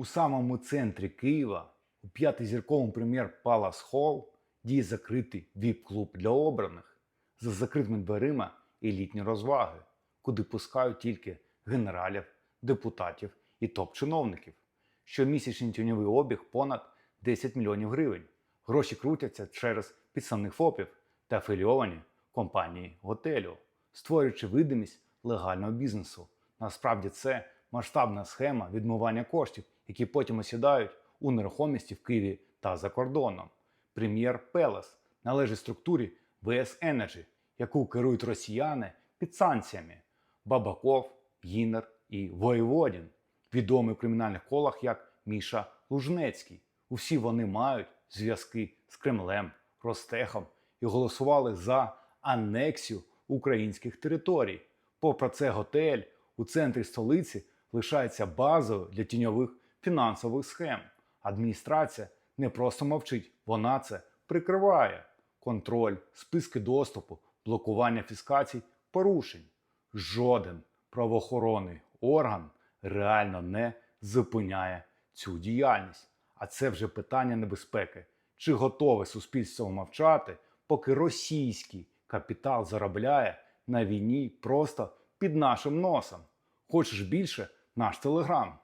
У самому центрі Києва, у п'ятизірковому прем'єр Палас Холл, діє закритий віп-клуб для обраних за закритими дверима елітні розваги, куди пускають тільки генералів, депутатів і топ-чиновників. Щомісячний тіньовий обіг понад 10 мільйонів гривень. Гроші крутяться через підставних ФОПів та афілійовані компанії готелю, створюючи видимість легального бізнесу. Насправді це масштабна схема відмивання коштів, які потім осідають у нерухомості в Києві та за кордоном. Прем'єр Пелес належить структурі ВС Energy, яку керують росіяни під санкціями Бабаков, Гінер і Воєводін, відомі в кримінальних колах як Міша Лужнецький. Усі вони мають зв'язки з Кремлем, Ростехом і голосували за анексію українських територій. Попри це, готель у центрі столиці лишається базою для тіньових фінансових схем. Адміністрація не просто мовчить, вона це прикриває. Контроль, списки доступу, блокування фіскацій, порушень. Жоден правоохоронний орган реально не зупиняє цю діяльність. А це вже питання небезпеки. Чи готове суспільство мовчати, поки російський капітал заробляє на війні просто під нашим носом? Хочеш більше? Наш телеграм.